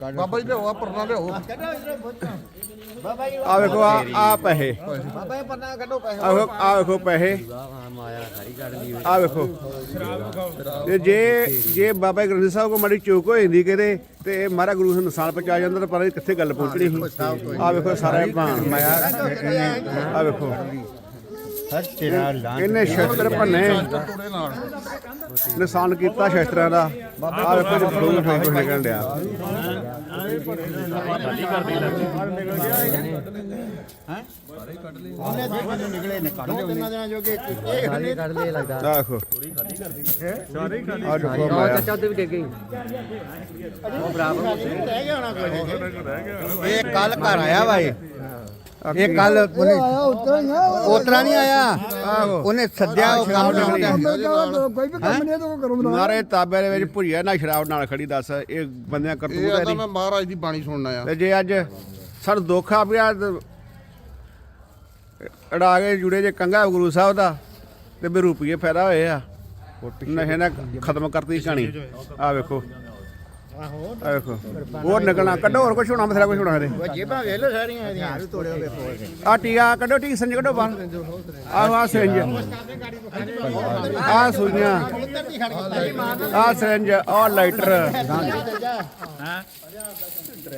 ਬਾਬਾ ਜੀ ਲਿਆਓ ਆ ਪਰਨਾ ਲਿਆਓ। ਆ ਵੇਖੋ ਆ ਆ ਪੈਸੇ। ਬਾਬਾ ਜੀ ਪਰਨਾ ਕੱਢੋ ਪੈਸੇ। ਆ ਵੇਖੋ ਆ ਵੇਖੋ ਪੈਸੇ। ਆ ਵੇਖੋ। ਤੇ ਜੇ ਜੇ ਬਾਬਾ ਗ੍ਰੰਥ ਸਾਹਿਬ ਕੋ ਮਾੜੀ ਚੂਕ ਹੋ ਜਾਂਦੀ ਕਿਤੇ ਤੇ ਮਹਾਰਾ ਗੁਰੂ ਨੂੰ ਨੁਕਸਾਨ ਪਹੁੰਚਾ ਜਾਂਦਾ ਤਾਂ ਨੀ ਕਿੱਥੇ ਗੱਲ ਪਹੁੰਚਣੀ ਸੀ। ਆ ਵੇਖੋ ਸਾਰਾ ਭਾਣ ਮਾਇਆ ਆ ਵੇਖੋ। ਇਹਨੇ ਸ਼ਸਤਰ ਭੰਨੇ। ਨਿਸ਼ਾਨ ਕੀਤਾ ਸ਼ਸਤਰਾਂ ਦਾ। ਆ ਵੇਖੋ ਜੀ ਫਲੂਨ ਫੇਸ ਨਿਕਲਣ ਡਿਆ। ਆ ਵੇਖੋ। ਆ ਦੇਖੋ ਮਾਇਆ। ਇਹ ਕੱਲ ਘਰ ਆਇਆ ਵਾ ਇਹ। ਇਹ ਕੱਲ ਉਹਨੇ ਉਤਰਾ ਨਹੀਂ ਆਇਆ। ਉਹਨੇ ਸੱਦਿਆ ਉਹ ਕੰਮ ਕੋਈ ਵੀ ਕੰਮ ਨਹੀਂ ਤਾਂ ਕਰੋ ਨਾਰੇ ਤਾਬੇ ਦੇ ਵਿੱਚ ਭੁਜਿਆ ਨਾ ਸ਼ਰਾਬ ਨਾਲ ਖੜੀ ਦੱਸ ਇਹ ਬੰਦਿਆਂ ਇਹ ਕਰਤੂਤ ਆਦਾ ਹੈ ਮੈਂ ਮਹਾਰਾਜ ਦੀ ਬਾਣੀ ਸੁਣਨਾ ਆ ਤੇ ਜੇ ਅੱਜ ਸਾਨੂੰ ਦੁੱਖ ਆ ਪਿਆ ਤੇ ਅੜਾ ਕੇ ਜੁੜੇ ਜੇ ਕੰਗਾ ਗੁਰੂ ਸਾਹਿਬ ਦਾ ਤੇ ਵੀ ਰੁਪਈਏ ਫਾਇਦਾ ਹੋਏ ਆ। ਨਸ਼ੇ ਨਾਲ ਖਤਮ ਕਰਤੀ ਕਹਾਣੀ ਆ ਵੇਖੋ। ਆ ਵੇਖੋ। ਹੋਰ ਨਿਕਲਣਾ ਕੱਢੋ ਹੋਰ ਕੁਛ ਹੋਣਾ ਮਸਲਾ ਕੁਛ ਹੋਣਾ ਇਹਦੇ ਜੇਬਾਂ ਵੇਖ ਲੋ ਸਾਰੀਆਂ ਇਹਦੀਆਂ। ਵੀ ਤੋੜੇ ਹੋਵੇ ਫੋਲ ਆ ਟੀਆ ਕੱਢੋ ਟੀ ਸੰਜ ਕੱਢੋ ਬਾਹਰ ਆਹ ਆ ਸਿੰਜ। ਆ ਸੁਈਆਂ। ਆ ਸਿੰਜ ਆ ਲਾਈਟਰ।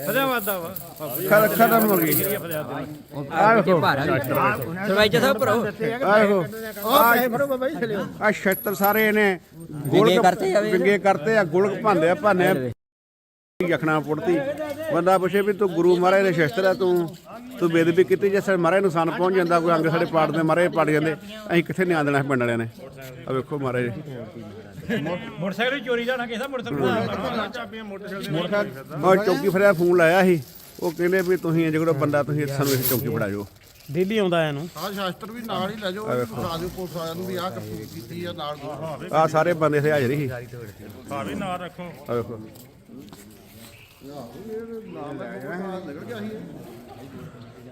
ਖਤਮ ਖਤਮ ਹੋ ਗਈ। ਆ ਵੇਖੋ। ਸਰਵਾਈਜਾ ਸਾਹਿਬ ਭਰੋ ਆ ਵੇਖੋ। ਆ ਛੇਤਰ ਸਾਰੇ ਨੇ ਵਿੰਗੇ ਕਰਤੇ ਆ ਵੇ। ਵਿੰਗੇ ਕਰਤੇ ਆ ਗੁਲਕ ਭਾਂਦੇ ਆ ਭਾਨੇ ਯਖਣਾ ਪੁੱਟਤੀ ਬੰਦਾ ਪੁੱਛੇ ਵੀ ਤੂੰ ਗੁਰੂ ਮਹਾਰਾਜ ਦੇ ਸ਼ਸਤਰ ਆ ਤੂੰ ਤੂੰ ਬੇਦਬੀ ਕੀਤੀ ਜੇ ਸਾਡੇ ਮਹਾਰਾਜ ਨੁਕਸਾਨ ਪਹੁੰਚ ਜਾਂਦਾ ਕੋਈ ਅੰਗ ਸਾਡੇ ਪਾੜ ਦੇ ਮਹਾਰਾਜ ਪੜ ਜਾਂਦੇ ਅਸੀਂ ਕਿੱਥੇ ਨਿਆਂ ਦੇਣਾ ਪਿੰਡ ਵਾਲਿਆਂ ਨੇ? ਆ ਵੇਖੋ ਮਹਾਰਾਜ। ਮੋਟਰਸਾਈਕਲ ਚੋਰੀ ਜਾਣਾ ਕਿਸੇ ਦਾ ਮੋਟਰਸਾਈਕਲ ਚਾਬੀਆਂ ਮੋਟਰਸਾਈਕਲ ਉਹ ਚੌਕੀ ਫੜਿਆ ਫੋਨ ਲਾਇਆ ਸੀ ਉਹ ਕਹਿੰਦੇ ਵੀ ਤੁਸੀਂ ਜਿਹੜਾ ਬੰਦਾ ਤੁਸੀਂ ਸਾਨੂੰ ਇਸ ਚੌਕੀ ਫੜਾ ਜਾਓ ਦਿੱਲੀ ਆਉਂਦਾ ਇਹਨੂੰ। ਆ ਸ਼ਾਸਤਰ ਵੀ ਨਾਲ ਹੀ ਲੈ ਜਾਓ ਦਿਓ ਪੁਲਿਸ ਵਾਲਿਆਂ ਨੂੰ ਵੀ ਆਹ ਕਰਤੂਤ ਕੀਤੀ ਆ ਨਾਲ। ਆ ਸਾਰੇ ਬੰਦੇ ਇੱਥੇ ਹਾਜ਼ਰ ਸੀ। ਹਾਂ ਵੀ ਨਾਲ ਰੱਖੋ। ਆ ਵੇਖੋ।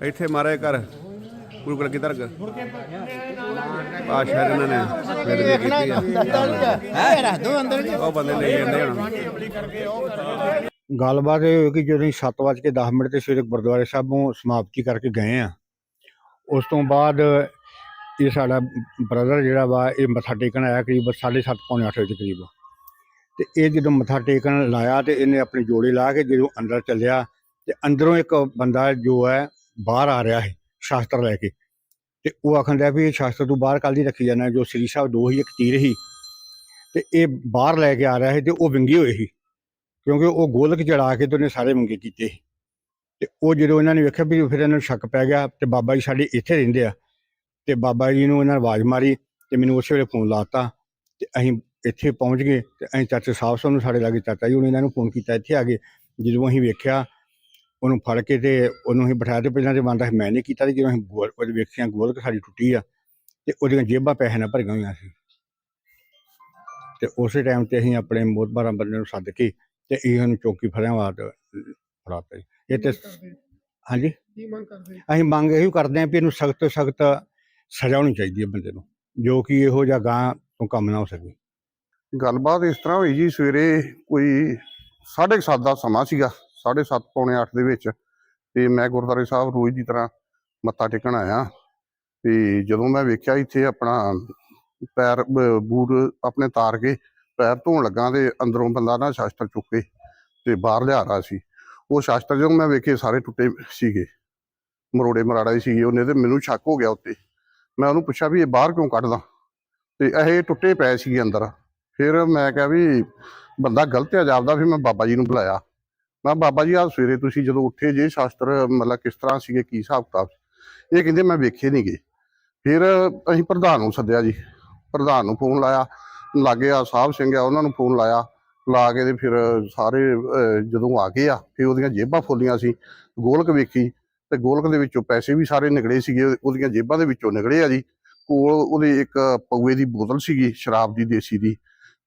ਇੱਥੇ ਮਾਰੇ ਘਰ, ਗੁਰੂ ਕਲ ਕੀ ਦਰਗ ਆ ਇਹਨਾਂ ਨੇ ਬੇਦਬੀ ਕੀਤੀ ਹੈ ਰੱਖ ਦੋ ਅੰਦਰ ਉਹ ਬੰਦੇ ਲੈ ਜਾਂਦੇ ਹੁਣ। ਗੱਲਬਾਤ ਇਹ ਹੋਈ ਕਿ ਜਦੋਂ ਅਸੀਂ ਸੱਤ ਵੱਜ ਕੇ 10 ਮਿੰਟ ਤੇ ਸਵੇਰੇ ਗੁਰਦੁਆਰੇ ਸਾਹਿਬੋਂ ਸਮਾਪਤੀ ਕਰਕੇ ਗਏ ਆ, ਉਸ ਤੋਂ ਬਾਅਦ ਇਹ ਸਾਡਾ ਬ੍ਰਦਰ ਜਿਹੜਾ ਵਾ, ਇਹ ਮੱਥਾ ਟੇਕਣ ਆਇਆ ਕਰੀਬ 7:30 ਪੌਣੇ 8 ਵਜੇ ਕਰੀਬ। ਤੇ ਇਹ ਜਦੋਂ ਮੱਥਾ ਟੇਕਣ ਲਾਇਆ ਤੇ ਇਹਨੇ ਆਪਣੀ ਜੋੜੀ ਲਾ ਕੇ ਜਦੋਂ ਅੰਦਰ ਚੱਲਿਆ ਤੇ ਅੰਦਰੋਂ ਇੱਕ ਬੰਦਾ ਜੋ ਹੈ ਬਾਹਰ ਆ ਰਿਹਾ ਹੈ, ਸ਼ਾਸਤਰ ਲੈ ਕੇ। ਤੇ ਉਹ ਆਖਣ ਡਿਆ ਵੀ ਇਹ ਸ਼ਾਸਤਰ ਤੂੰ ਬਾਹਰ ਕੱਲ ਦੀ ਰੱਖੀ ਜਾਂਦਾ ਜੋ ਸ੍ਰੀ ਸਾਹਿਬ ਦੋ ਹੀ ਇੱਕ ਤੀਰ ਹੀ। ਤੇ ਇਹ ਬਾਹਰ ਲੈ ਕੇ ਆ ਰਿਹਾ ਸੀ ਤੇ ਉਹ ਵਿੰਗੇ ਹੋਏ ਸੀ, ਕਿਉਂਕਿ ਉਹ ਗੋਲਕ ਚੜਾ ਕੇ ਤੇ ਉਹਨੇ ਸਾਰੇ ਮੰਗੇ ਕੀਤੇ ਸੀ। ਤੇ ਉਹ ਜਦੋਂ ਇਹਨਾਂ ਨੇ ਵੇਖਿਆ ਵੀ ਫਿਰ ਇਹਨਾਂ ਨੂੰ ਸ਼ੱਕ ਪੈ ਗਿਆ ਤੇ ਬਾਬਾ ਜੀ ਸਾਡੇ ਇੱਥੇ ਰਹਿੰਦੇ ਆ। ਤੇ ਬਾਬਾ ਜੀ ਨੂੰ ਇਹਨਾਂ ਨੇ ਆਵਾਜ਼ ਮਾਰੀ ਤੇ ਮੈਨੂੰ ਉਸੇ ਵੇਲੇ ਫੋਨ ਲਾਤਾ ਤੇ ਅਸੀਂ ਇੱਥੇ ਪਹੁੰਚ ਗਏ ਤੇ ਅਸੀਂ ਚਾਚੇ ਸਾਹਿਬ ਸਾਹਿਬ ਨੂੰ ਸਾਡੇ ਲਾਗੇ ਚਾਚਾ ਜੀ ਉਹਨੇ ਇਹਨਾਂ ਨੂੰ ਫੋਨ ਕੀਤਾ ਇੱਥੇ ਆ ਗਏ ਜਦੋਂ ਅਸੀਂ ਵੇਖਿਆ ਉਹਨੂੰ ਫੜ ਕੇ ਤੇ ਉਹਨੂੰ ਅਸੀਂ ਬਿਠਾਇਆ ਤੇ ਪਹਿਲਾਂ ਤੇ ਬੰਦਾ ਮੈਂ ਨਹੀਂ ਕੀਤਾ ਤੇ ਜਦੋਂ ਅਸੀਂ ਗੋਲ ਉਹਦੇ ਵੇਖਿਆ ਗੋਲਕ ਸਾਡੀ ਟੁੱਟੀ ਆ ਤੇ ਉਹਦੀਆਂ ਜੇਬਾਂ ਪੈਸੇ ਨਾਲ ਭਰੀਆਂ ਹੋਈਆਂ ਸੀ। ਤੇ ਉਸੇ ਟਾਈਮ ਤੇ ਅਸੀਂ ਆਪਣੇ ਮੋਤਬਾਰਾਂ ਬੰਦੇ ਨੂੰ ਸੱਦ ਕੇ ਤੇ ਇਹ ਨੂੰ ਚੌਕੀ ਫੜਿਆ ਬਾਅਦ ਫੜਾਤਾ ਜੀ। ਇਹ ਤੇ ਹਾਂਜੀ? ਕੀ ਮੰਗ ਕਰਦੇ ਅਸੀਂ ਮੰਗ ਇਹੋ ਕਰਦੇ ਹਾਂ ਵੀ ਇਹਨੂੰ ਸਖਤ ਤੋਂ ਸਖਤ ਸਜ਼ਾ ਹੋਣੀ ਚਾਹੀਦੀ ਹੈ ਬੰਦੇ ਨੂੰ ਜੋ ਕਿ ਇਹੋ ਜਿਹਾ ਗਾਂ ਤੋਂ ਕੰਮ ਨਾ ਹੋ ਸਕੇ। ਗੱਲਬਾਤ ਇਸ ਤਰ੍ਹਾਂ ਹੋਈ ਜੀ, ਸਵੇਰੇ ਕੋਈ 7:30 ਦਾ ਸਮਾਂ ਸੀਗਾ 7:30 ਪੌਣੇ 8 ਦੇ ਵਿੱਚ, ਤੇ ਮੈਂ ਗੁਰਦੁਆਰੇ ਸਾਹਿਬ ਰੋਜ਼ ਦੀ ਤਰ੍ਹਾਂ ਮੱਥਾ ਟੇਕਣ ਆਇਆ। ਤੇ ਜਦੋਂ ਮੈਂ ਵੇਖਿਆ ਇੱਥੇ ਆਪਣਾ ਪੈਰ ਬੂਟ ਆਪਣੇ ਤਾਰ ਕੇ ਪੈਰ ਧੋਣ ਲੱਗਾ ਤੇ ਅੰਦਰੋਂ ਬੰਦਾ ਨਾ ਸ਼ਾਸਤਰ ਚੁੱਕ ਕੇ ਤੇ ਬਾਹਰ ਲਿਆ ਰਿਹਾ ਸੀ। ਉਹ ਸ਼ਾਸਤਰ ਜਦੋਂ ਮੈਂ ਵੇਖੇ ਸਾਰੇ ਟੁੱਟੇ ਸੀਗੇ, ਮਰੋੜੇ ਮਰਾੜਾ ਹੀ ਸੀਗੇ, ਉਹਨੇ ਤੇ ਮੈਨੂੰ ਸ਼ੱਕ ਹੋ ਗਿਆ ਉੱਤੇ। ਮੈਂ ਉਹਨੂੰ ਪੁੱਛਿਆ ਵੀ ਇਹ ਬਾਹਰ ਕਿਉਂ ਕੱਢਦਾ? ਤੇ ਇਹ ਟੁੱਟੇ ਪਏ ਸੀਗੇ ਅੰਦਰ। ਫਿਰ ਮੈਂ ਕਿਹਾ ਵੀ ਬੰਦਾ ਗਲਤ ਹੈ ਜਾਪਦਾ ਫਿਰ ਮੈਂ ਬਾਬਾ ਜੀ ਨੂੰ ਬੁਲਾਇਆ। ਮੈਂ ਕਿਹਾ, ਬਾਬਾ ਜੀ ਆ ਸਵੇਰੇ ਤੁਸੀਂ ਜਦੋਂ ਉੱਠੇ ਜੇ ਸ਼ਾਸਤਰ ਮਤਲਬ ਕਿਸ ਤਰ੍ਹਾਂ ਸੀਗੇ ਕੀ ਹਿਸਾਬ ਕਿਤਾਬ ਇਹ ਕਹਿੰਦੇ ਮੈਂ ਵੇਖੇ ਨਹੀਂ ਗਏ ਫਿਰ ਅਸੀਂ ਪ੍ਰਧਾਨ ਨੂੰ ਸੱਦਿਆ ਜੀ। ਪ੍ਰਧਾਨ ਨੂੰ ਫੋਨ ਲਾਇਆ। ਲਾਗੇ ਆ ਸਾਹਿਬ ਸਿੰਘ ਆ ਉਹਨਾਂ ਨੂੰ ਫੋਨ ਲਾਇਆ। ਲਾ ਕੇ ਤੇ ਫਿਰ ਸਾਰੇ ਜਦੋਂ ਆ ਗਏ ਆ ਫਿਰ ਉਹਦੀਆਂ ਜੇਬਾਂ ਫੋਲੀਆਂ ਸੀ। ਗੋਲਕ ਵੇਖੀ ਤੇ ਗੋਲਕ ਦੇ ਵਿੱਚੋਂ ਪੈਸੇ ਵੀ ਸਾਰੇ ਨਿਕਲੇ ਸੀਗੇ। ਉਹਦੀਆਂ ਜੇਬਾਂ ਦੇ ਵਿੱਚੋਂ ਨਿਕਲੇ ਆ ਜੀ। ਕੋਲ ਉਹਦੇ ਇੱਕ ਪਊਏ ਦੀ ਬੋਤਲ ਸੀਗੀ ਸ਼ਰਾਬ ਦੀ ਦੇਸੀ ਦੀ।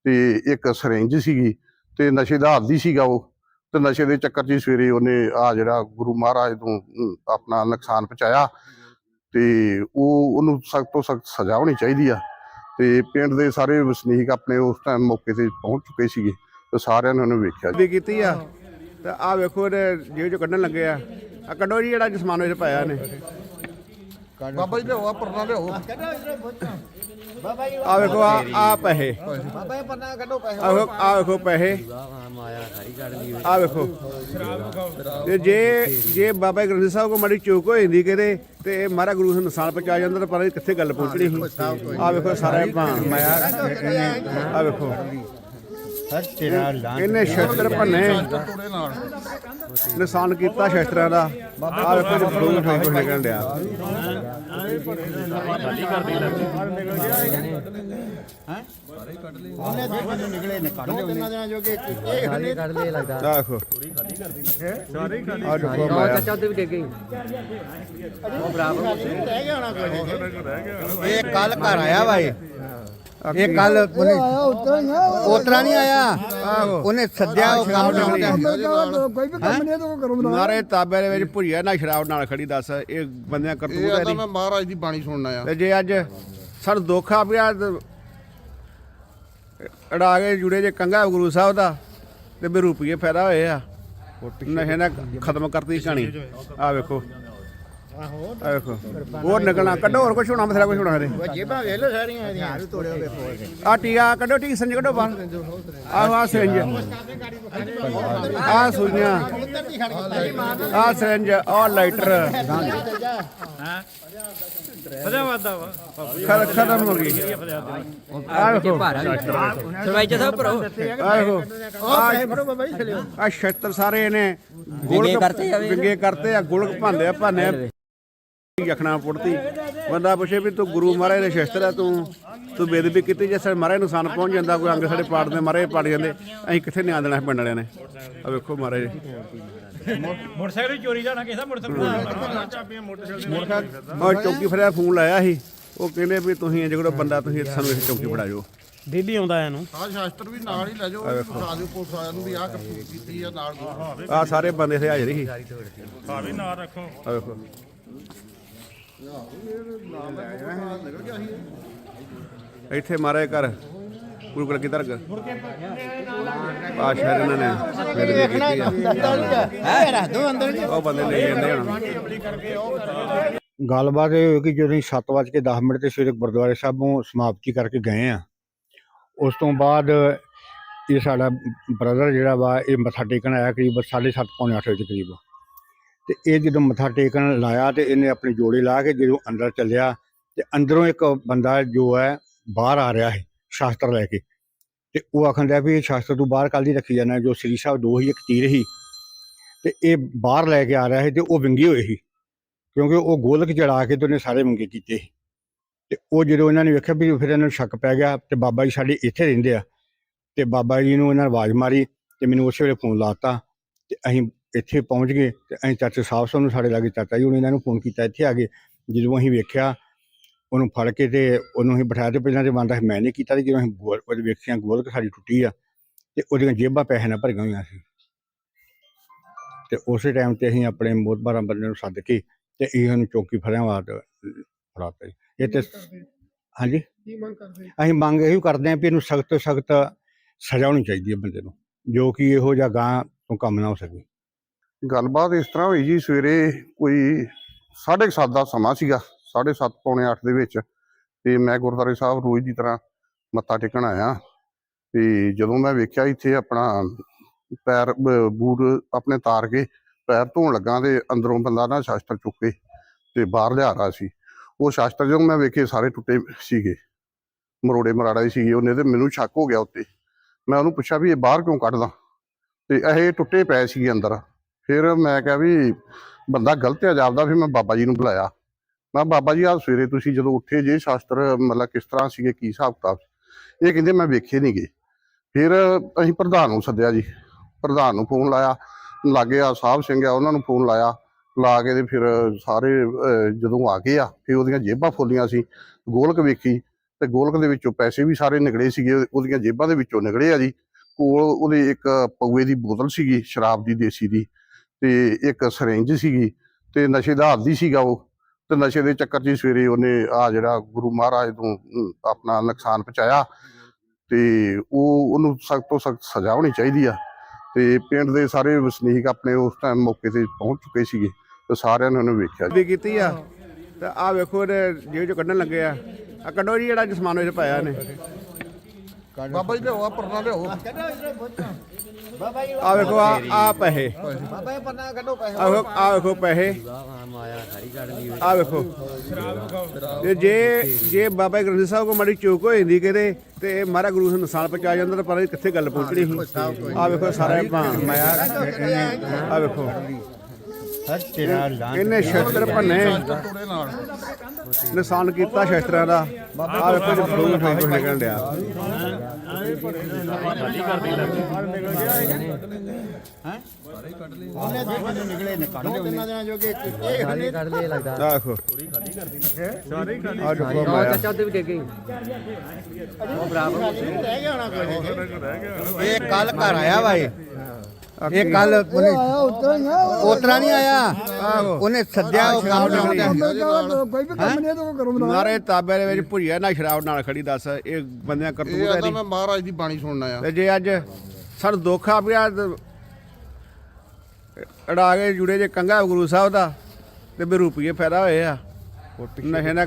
ਤੇ ਇੱਕ ਸਰੰਜ ਸੀਗੀ ਤੇ ਨਸ਼ੇ ਦਾ ਆਦੀ ਸੀਗਾ ਉਹ, ਤੇ ਨਸ਼ੇ ਦੇ ਚੱਕਰ 'ਚ ਸਵੇਰੇ ਉਹਨੇ ਆ ਜਿਹੜਾ ਗੁਰੂ ਮਹਾਰਾਜ ਨੂੰ ਆਪਣਾ ਨੁਕਸਾਨ ਪਹੁੰਚਾਇਆ ਤੇ ਉਹ, ਉਹਨੂੰ ਸਖਤ ਤੋਂ ਸਖਤ ਸਜ਼ਾ ਹੋਣੀ ਚਾਹੀਦੀ ਆ। ਤੇ ਪਿੰਡ ਦੇ ਸਾਰੇ ਵਸਨੀਕ ਆਪਣੇ ਉਸ ਟਾਈਮ ਮੌਕੇ ਤੇ ਪਹੁੰਚ ਚੁੱਕੇ ਸੀਗੇ ਤੇ ਸਾਰਿਆਂ ਨੇ ਉਹਨੂੰ ਵੇਖਿਆ। ਵੀ ਕੀਤੀ ਆ। ਤੇ ਆ ਵੇਖੋ ਇਹਦੇ ਜੇਬ ਚੋਂ ਕੱਢਣ ਲੱਗੇ ਆ। ਆ ਕੱਢੋ ਜੀ, ਜਿਹੜਾ ਜਸਮਾਨ ਵਿੱਚ ਪਾਇਆ ਇਹਨੇ। ਬਾਬਾ ਜੀ ਲਿਆਓ ਆ ਪਰਨਾ ਲਿਆਓ। ਆ ਵੇਖੋ ਆ ਆ ਪੈਸੇ। ਬਾਬਾ ਇਹ ਪੰਨਾ ਕੱਢੋ ਪੈਸੇ। ਆ ਵੇਖੋ ਆ ਵੇਖੋ ਪੈਸੇ। ਆ ਵੇਖੋ। ਤੇ ਜੇ ਜੇ ਬਾਬਾ ਗ੍ਰੰਥ ਸਾਹਿਬ ਕੋ ਮਾੜੀ ਚੂਕ ਹੋ ਜਾਂਦੀ ਕਿਤੇ ਤੇ ਮਹਾਰਾ ਗੁਰੂ ਨੂੰ ਨੁਕਸਾਨ ਪਹੁੰਚਾ ਜਾਂਦਾ ਤਾਂ ਨੀ ਕਿੱਥੇ ਗੱਲ ਪਹੁੰਚਣੀ ਸੀ। ਆ ਵੇਖੋ ਸਾਰਾ ਭਾਂ ਮਾਇਆ। ਆ ਵੇਖੋ। ਸਰ ਤੇਰਾ ਲਾਂ ਇਹਨੇ ਸ਼ਸਤਰ ਭੰਨੇ। ਨਾਲ। ਨਿਸ਼ਾਨ ਕੀਤਾ ਸ਼ਸਤਰਾਂ ਦਾ। ਆ ਵੇਖੋ ਜੀ ਫਲੂ ਠਾਈ ਕੁਛ ਨਿਕਲਣ ਡਿਆ। ਉਹਨੇ ਜਿਹੜੇ ਨਿਕਲੇ ਨੇ ਕੱਢ ਲਿਓ ਤਿੰਨਾਂ ਦਿਨਾਂ ਜੋਗੇ ਇਹ ਹਲੇ ਕੱਢ ਲਈ ਲੱਗਦਾ ਆ ਵੇਖੋ। ਆ ਵੇਖੋ ਮਾਇਆ ਚਾਚਾ ਉੱਤੇ ਵੀ ਡਿੱਗ ਗਈ ਰਹਿ ਗਿਆ ਹੋਣਾ ਕੋਈ ਇਹ ਕੱਲ ਘਰ ਆਇਆ ਵਾ ਇਹ। ਇਹ ਕੱਲ ਉਹਨੇ ਉਤਰਾ ਨਹੀਂ ਆਇਆ। ਉਹਨੇ ਸੱਦਿਆ ਉਹ ਕੰਮ ਕਹਾਂ ਕੋਈ ਵੀ ਕੰਮ ਨਹੀਂ ਤਾਂ ਕਰੋ ਮਾਰੇ ਤਾਬੇ ਦੇ ਵਿੱਚ ਭੁਜਿਆ ਨਾ ਸ਼ਰਾਬ ਨਾਲ ਖੜੀ ਦੱਸ ਇਹ ਬੰਦਿਆਂ ਇਹ ਕਰਤੂਤ ਹੈ ਨਹੀਂ ਮੈਂ ਮਹਾਰਾਜ ਦੀ ਬਾਣੀ ਸੁਣਨਾ ਆ। ਤੇ ਜੇ ਅੱਜ ਸਾਨੂੰ ਦੁੱਖ ਆ ਪਿਆ ਅੜਾ ਕੇ ਜੁੜੇ ਜੇ ਕੰਗਾ ਗੁਰੂ ਸਾਹਿਬ ਦਾ ਤੇ ਵੀ ਰੁਪਈਏ ਫਾਇਦਾ ਹੋਏ ਆ। ਨਸ਼ੇ ਨੇ ਖਤਮ ਕਰਤੀ ਕਹਾਣੀ। ਆ ਵੇਖੋ। ਆ ਵੇਖੋ ਹੋਰ ਨਿਕਲਣਾ ਕੱਢੋ ਹੋਰ ਕੁਛ ਹੋਣਾ ਮਸਲਾ ਕੁਛ ਹੋਣਾ ਇਹਦੇ ਜੇਬਾਂ ਵੇਖ ਲੋ ਸਾਰੀਆਂ ਇਹਦੀਆਂ। ਆਰੂ ਤੋੜਿਓ ਵੇਖੋ ਆ ਟੀਆ ਕੱਢੋ ਟੀ ਸੰਜ ਕੱਢੋ ਬਾਹਰ। ਆਹ ਆ ਸਿੰਜ ਆ ਸੁਈਆਂ। ਆ ਸਿੰਜ ਆ ਲਾਈਟਰ। ਵਧਿਆ ਵਾਦਾ ਵਾ ਖ- ਖਤਮ ਹੋ ਗਈ। ਆ ਵੇਖੋ ਸਰਵਾਈਚਾ ਸਾਹਿਬ ਭਰੋ ਆ ਵੇਖੋ ਆ ਫੜੋ ਬਾਬਾ ਜੀ ਆ ਛੇਤਰ ਸਾਰੇ ਇਹਨੇ ਵਿੰਗੇ ਕਰਤੇ ਆ ਗੁਲਕ ਭਾਂਦੇ ਆ ਭਾਨੇ ਯਖਣਾ ਪੁੱਟਤੀ ਬੰਦਾ ਪੁੱਛੇ ਵੀ ਤੂੰ ਗੁਰੂ ਮਹਾਰਾਜ ਦੇ ਸ਼ਸਤਰ ਆ ਤੂੰ ਤੂੰ ਬੇਦਬੀ ਕੀਤੀ ਜੇ ਸਾਡੇ ਮਹਾਰਾਜ ਨੂੰ ਨੁਕਸਾਨ ਪਹੁੰਚ ਜਾਂਦਾ ਕੋਈ ਅੰਗ ਸਾਡੇ ਪਾੜ ਦੇ ਮਹਾਰਾਜ ਪਾੜ ਜਾਂਦੇ ਅਸੀਂ ਕਿੱਥੇ ਨਿਆਂ ਦੇਣਾ ਪਿੰਡ ਵਾਲਿਆਂ ਨੇ? ਆ ਵੇਖੋ ਮਹਾਰਾਜ। ਮੋਟਰਸਾਈਕਲ ਚੋਰੀ ਜਾਣਾ ਕਿਸੇ ਮੋਟਰਸਾਈਕਲ ਚਾਬੀਆਂ ਮੋਟਰਸਾਈਕਲ ਆ ਚੌਕੀ ਫੜਿਆ ਫੋਨ ਲਾਇਆ ਸੀ। ਉਹ ਕਹਿੰਦੇ ਵੀ ਤੁਸੀਂ ਜਿਹੜਾ ਬੰਦਾ ਤੁਸੀਂ ਸਾਨੂੰ ਇਸ ਚੌਕੀ ਫੜਾ ਜਾਓ ਡੇਲੀ ਆਉਂਦਾ ਇਹਨੂੰ। ਆ ਸ਼ਾਸਤਰ ਵੀ ਨਾਲ ਹੀ ਲੈ ਜਾਓ ਦਿਓ ਪੁਲਿਸ ਵਾਲਿਆਂ ਨੂੰ ਵੀ ਆਹ ਕਰਤੂਤ ਕੀਤੀ ਆ ਨਾਲ ਦੀ। ਆ ਸਾਰੇ ਬੰਦੇ ਸੇ ਹਾਜ਼ਰ ਸੀ। ਆ ਵੀ ਨਾਲ ਰੱਖੋ। ਆ ਵੇਖੋ। ਇੱਥੇ ਮਾਰੇ ਘਰ, ਗੁਰੂ ਗ੍ਰੰਥ ਧਰਗ। ਆ ਸ਼ਹਿਰ ਇਹਨਾਂ ਨੇ ਬੇਦਬੀ ਕੀਤੀ ਆ। ਉਹ ਬੰਦੇ ਲੈ ਜਾਂਦੇ ਹੁਣ ਗੱਲਬਾਤ ਇਹ ਹੋਈ ਕਿ ਜਦੋਂ ਅਸੀਂ 7:10 ਮਿੰਟ ਤੇ ਸਵੇਰੇ ਗੁਰਦੁਆਰੇ ਸਾਹਿਬ ਨੂੰ ਸਮਾਪਤੀ ਕਰਕੇ ਗਏ ਆ, ਉਸ ਤੋਂ ਬਾਅਦ ਇਹ ਸਾਡਾ ਬ੍ਰਦਰ ਜਿਹੜਾ ਵਾ, ਇਹ ਮੱਥਾ ਟੇਕਣ ਆਇਆ ਕਰੀਬ 7:30 ਪੌਣੇ 8 ਵਜੇ ਕਰੀਬ। ਤੇ ਇਹ ਜਦੋਂ ਮੱਥਾ ਟੇਕਣ ਲਾਇਆ ਤੇ ਇਹਨੇ ਆਪਣੇ ਜੋੜੇ ਲਾ ਕੇ ਜਦੋਂ ਅੰਦਰ ਚੱਲਿਆ ਤੇ ਅੰਦਰੋਂ ਇੱਕ ਬੰਦਾ ਜੋ ਹੈ ਬਾਹਰ ਆ ਰਿਹਾ ਹੈ, ਸ਼ਾਸਤਰ ਲੈ ਕੇ। ਤੇ ਉਹ ਆਖਣ ਡਿਆ ਵੀ ਇਹ ਸ਼ਾਸਤਰ ਤੂੰ ਬਾਹਰ ਕੱਲ੍ਹ ਦੀ ਰੱਖੀ ਜਾਣਾ, ਜੋ ਸ੍ਰੀ ਸਾਹਿਬ ਦੋ ਹੀ ਇੱਕ ਤੀਰ ਹੀ। ਤੇ ਇਹ ਬਾਹਰ ਲੈ ਕੇ ਆ ਰਿਹਾ ਹੈ ਤੇ ਉਹ ਵਿੰਗੇ ਹੋਏ ਸੀ, ਕਿਉਂਕਿ ਉਹ ਗੋਲਕ ਚੜਾ ਕੇ ਤੇ ਉਹਨੇ ਸਾਰੇ ਮੰਗੇ ਕੀਤੇ। ਸੀ। ਤੇ ਉਹ ਜਦੋਂ ਇਹਨਾਂ ਨੇ ਵੇਖਿਆ ਵੀ ਫਿਰ ਇਹਨਾਂ ਨੂੰ ਸ਼ੱਕ ਪੈ ਗਿਆ ਤੇ ਬਾਬਾ ਜੀ ਸਾਡੇ ਇੱਥੇ ਰਹਿੰਦੇ ਆ। ਤੇ ਬਾਬਾ ਜੀ ਨੂੰ ਇਹਨਾਂ ਨੇ ਆਵਾਜ਼ ਮਾਰੀ ਤੇ ਮੈਨੂੰ ਉਸੇ ਵੇਲੇ ਫੋਨ ਲਾਤਾ ਤੇ ਅਸੀਂ ਇੱਥੇ ਪਹੁੰਚ ਗਏ ਤੇ ਅਸੀਂ ਚਾਚਾ ਸਾਹਿਬ ਸਾਨੂੰ ਸਾਡੇ ਲਾਗੇ ਚਾਚਾ ਜੀ ਹੁਣ ਇਹਨਾਂ ਨੂੰ ਫੋਨ ਕੀਤਾ ਇੱਥੇ ਆ ਗਏ ਜਦੋਂ ਅਸੀਂ ਵੇਖਿਆ ਉਹਨੂੰ ਫੜ ਕੇ ਤੇ ਉਹਨੂੰ ਅਸੀਂ ਬਿਠਾਇਆ ਤੇ ਪਹਿਲਾਂ ਤੇ ਬੰਦਾ ਮੈਂ ਨਹੀਂ ਕੀਤਾ ਤੇ ਜਦੋਂ ਅਸੀਂ ਗੋਲ ਉਹਦੇ ਵੇਖਿਆ ਗੋਲਕ ਸਾਡੀ ਟੁੱਟੀ ਆ ਤੇ ਉਹਦੀਆਂ ਜੇਬਾਂ ਪੈਸੇ ਨਾਲ ਭਰੀਆਂ ਹੋਈਆਂ ਸੀ। ਤੇ ਉਸੇ ਟਾਈਮ ਤੇ ਅਸੀਂ ਆਪਣੇ ਮੋਤਬਾਰਾਂ ਬੰਦੇ ਨੂੰ ਸੱਦ ਕੇ ਤੇ ਇਹ ਨੂੰ ਚੌਕੀ ਫੜਿਆ ਬਾਅਦ ਫੜਾਤਾ ਇਹ ਤੇ ਹਾਂਜੀ? ਕੀ ਮੰਗ ਕਰਦੇ ਅਸੀਂ ਮੰਗ ਇਹੀ ਕਰਦੇ ਹਾਂ ਵੀ ਇਹਨੂੰ ਸਖਤ ਤੋਂ ਸਖਤ ਸਜ਼ਾ ਹੋਣੀ ਚਾਹੀਦੀ ਹੈ ਬੰਦੇ ਨੂੰ ਜੋ ਕਿ ਇਹੋ ਜਿਹਾ ਗਾਂ ਤੋਂ ਕੰਮ ਨਾ ਹੋ ਸਕੇ। ਗੱਲਬਾਤ ਇਸ ਤਰ੍ਹਾਂ ਹੋਈ ਜੀ, ਸਵੇਰੇ ਕੋਈ 7:30 ਦਾ ਸਮਾਂ ਸੀਗਾ 7:30 ਪੌਣੇ 8 ਦੇ ਵਿੱਚ, ਤੇ ਮੈਂ ਗੁਰਦੁਆਰੇ ਸਾਹਿਬ ਰੋਜ਼ ਦੀ ਤਰ੍ਹਾਂ ਮੱਥਾ ਟੇਕਣ ਆਇਆ। ਤੇ ਜਦੋਂ ਮੈਂ ਵੇਖਿਆ ਇੱਥੇ ਆਪਣਾ ਪੈਰ ਬ- ਬੂਟ ਆਪਣੇ ਤਾਰ ਕੇ ਪੈਰ ਧੋਣ ਲੱਗਾ ਤੇ ਅੰਦਰੋਂ ਬੰਦਾ ਨਾ ਸ਼ਾਸਤਰ ਚੁੱਕ ਕੇ ਤੇ ਬਾਹਰ ਲਿਆ ਰਿਹਾ ਸੀ। ਉਹ ਸ਼ਾਸਤਰ ਜਦੋਂ ਮੈਂ ਵੇਖੇ ਸਾਰੇ ਟੁੱਟੇ ਸੀਗੇ, ਮਰੋੜੇ ਮਰਾੜਾ ਸੀਗੇ, ਉਹਨੇ ਤੇ ਮੈਨੂੰ ਸ਼ੱਕ ਹੋ ਗਿਆ ਉੱਤੇ। ਮੈਂ ਉਹਨੂੰ ਪੁੱਛਿਆ ਵੀ ਇਹ ਬਾਹਰ ਕਿਉਂ ਕੱਢਦਾ? ਤੇ ਇਹ ਟੁੱਟੇ ਪਏ ਸੀਗੇ ਅੰਦਰ। ਫਿਰ ਮੈਂ ਕਿਹਾ ਵੀ ਬੰਦਾ ਗਲਤ ਹੈ ਜਾਪਦਾ, ਫਿਰ ਮੈਂ ਬਾਬਾ ਜੀ ਨੂੰ ਬੁਲਾਇਆ। ਮੈਂ ਬਾਬਾ ਜੀ ਆ ਸਵੇਰੇ ਤੁਸੀਂ ਜਦੋਂ ਉੱਠੇ ਜੇ ਸ਼ਾਸਤਰ, ਮਤਲਬ ਕਿਸ ਤਰ੍ਹਾਂ ਸੀਗੇ, ਕੀ ਹਿਸਾਬ ਕਿਤਾਬ ਇਹ ਕਹਿੰਦੇ ਮੈਂ ਵੇਖੇ ਨਹੀਂ ਗਏ ਫਿਰ ਅਸੀਂ ਪ੍ਰਧਾਨ ਨੂੰ ਸੱਦਿਆ ਜੀ। ਪ੍ਰਧਾਨ ਨੂੰ ਫੋਨ ਲਾਇਆ। ਲਾਗੇ ਆ ਸਾਹਿਬ ਸਿੰਘ ਆ, ਉਹਨਾਂ ਨੂੰ ਫੋਨ ਲਾਇਆ। ਲਾ ਕੇ ਤੇ ਫਿਰ ਸਾਰੇ ਜਦੋਂ ਆ ਗਏ ਆ, ਫਿਰ ਉਹਦੀਆਂ ਜੇਬਾਂ ਫੋਲੀਆਂ ਸੀ। ਗੋਲਕ ਵੇਖੀ ਤੇ ਗੋਲਕ ਦੇ ਵਿੱਚੋਂ ਪੈਸੇ ਵੀ ਸਾਰੇ ਨਿਕਲੇ ਸੀਗੇ। ਉਹਦੀਆਂ ਜੇਬਾਂ ਦੇ ਵਿੱਚੋਂ ਨਿਕਲੇ ਆ ਜੀ। ਕੋਲ ਉਹਦੇ ਇੱਕ ਪਊਏ ਦੀ ਬੋਤਲ ਸੀਗੀ, ਸ਼ਰਾਬ ਦੀ, ਦੇਸੀ ਦੀ। ਤੇ ਇੱਕ ਸਰੰਜ ਸੀਗੀ ਤੇ ਨਸ਼ੇ ਦਾ ਆਦੀ ਸੀਗਾ ਉਹ। ਤੇ ਨਸ਼ੇ ਦੇ ਚੱਕਰ 'ਚ ਸਵੇਰੇ ਉਹਨੇ ਆ ਜਿਹੜਾ ਗੁਰੂ ਮਹਾਰਾਜ ਨੂੰ ਆਪਣਾ ਨੁਕਸਾਨ ਪਹੁੰਚਾਇਆ। ਤੇ ਉਹ, ਉਹਨੂੰ ਸਖਤ ਤੋਂ ਸਖਤ ਸਜ਼ਾ ਹੋਣੀ ਚਾਹੀਦੀ ਆ। ਤੇ ਪਿੰਡ ਦੇ ਸਾਰੇ ਵਸਨੀਕ ਆਪਣੇ ਉਸ ਟਾਈਮ ਮੌਕੇ ਤੇ ਪਹੁੰਚ ਚੁੱਕੇ ਸੀਗੇ ਤੇ ਸਾਰਿਆਂ ਨੇ ਉਹਨੂੰ ਵੇਖਿਆ। ਵੀ ਕੀਤੀ ਆ। ਤੇ ਆ ਵੇਖੋ ਇਹਦੇ ਜੇਬ ਚੋਂ ਕੱਢਣ ਲੱਗੇ ਆ। ਆ ਕੱਢੋ ਜੀ ਜਿਹੜਾ ਸਮਾਨ ਵਿੱਚ ਪਾਇਆ ਨੇ ਬਾਬਾ ਜੀ ਲਿਆਓ ਆ ਪਰਨਾ ਲਿਆਓ। ਆ ਵੇਖੋ ਆ ਆ ਪੈਸੇ। ਬਾਬਾ ਇਹ ਪੰਨਾ ਕੱਢੋ ਪੈਸੇ। ਆ ਵੇਖੋ ਆ ਵੇਖੋ ਪੈਸੇ। ਆ ਵੇਖੋ। ਤੇ ਜੇ ਜੇ ਬਾਬਾ ਗ੍ਰੰਥੀ ਸਾਹਿਬ ਕੋ ਮਾੜੀ ਚੂਕ ਹੋ ਜਾਂਦੀ ਕਿਤੇ ਤੇ ਇਹ ਮਹਾਰਾਜ ਗੁਰੂ ਨੂੰ ਨੁਕਸਾਨ ਪਹੁੰਚਾ ਜਾਂਦਾ ਤਾਂ ਨਹੀਂ ਕਿੱਥੇ ਗੱਲ ਪਹੁੰਚਣੀ ਸੀ? ਆ ਵੇਖੋ ਸਾਰਾ ਭਾਂ ਮਾਇਆ। ਆ ਵੇਖੋ। ਇਹਨੇ ਸ਼ਸਤਰ ਭੰਨੇ। ਨਿਸ਼ਾਨ ਕੀਤਾ ਸ਼ਸਤਰਾਂ ਦਾ। ਆ ਵੇਖੋ ਜੀ ਕੁਛ ਨਿਕਲਣ ਡਿਆ ਨਿਕਲੇ ਨੇ ਕੱਢ ਲਿਓ ਕਿੰਨਾ ਦਿਨਾਂ ਜੋਗੇ ਇਹ ਸਾਰੀ ਕੱਢ ਲਈ ਲੱਗਦਾ ਆ ਵੇਖੋ ਆ ਵੇਖੋ ਮਾਇਆ ਚਾਚਾ ਉੱਤੇ ਵੀ ਡੇਗੇ ਇਹ ਕੱਲ ਘਰ ਆਇਆ ਵਾ ਇਹ ਇਹ ਕੱਲ ਉਹਨੇ ਉਤਰਾ ਨਹੀਂ ਆਇਆ। ਉਹਨੇ ਸੱਦਿਆ ਉਹ ਕੰਮ ਲਾਉਂਦਾ ਕੋਈ ਵੀ ਕੰਮ ਨਹੀਂ ਤਾਂ ਕਰੋ ਮਾਰੇ ਤਾਬੇ ਦੇ ਵਿੱਚ ਭੁਜਿਆ ਨਾ ਸ਼ਰਾਬ ਨਾਲ ਖੜੀ ਦੱਸ ਇਹ ਬੰਦਿਆਂ ਇਹ ਕਰਤੂਤ ਹੈ ਨਹੀਂ। ਮੈਂ ਮਹਾਰਾਜ ਦੀ ਬਾਣੀ ਸੁਣਨਾ ਆ ਤੇ ਜੇ ਅੱਜ ਸਾਨੂੰ ਦੁੱਖ ਆ ਪਿਆ ਅੜਾ ਕੇ ਜੁੜੇ ਜੇ ਕੰਗਾ ਗੁਰੂ ਸਾਹਿਬ ਦਾ ਤੇ ਬੇ ਰੁਪਈਏ ਫਾਇਦਾ ਹੋਏ ਆ। ਨਸ਼ੇ ਨਾਲ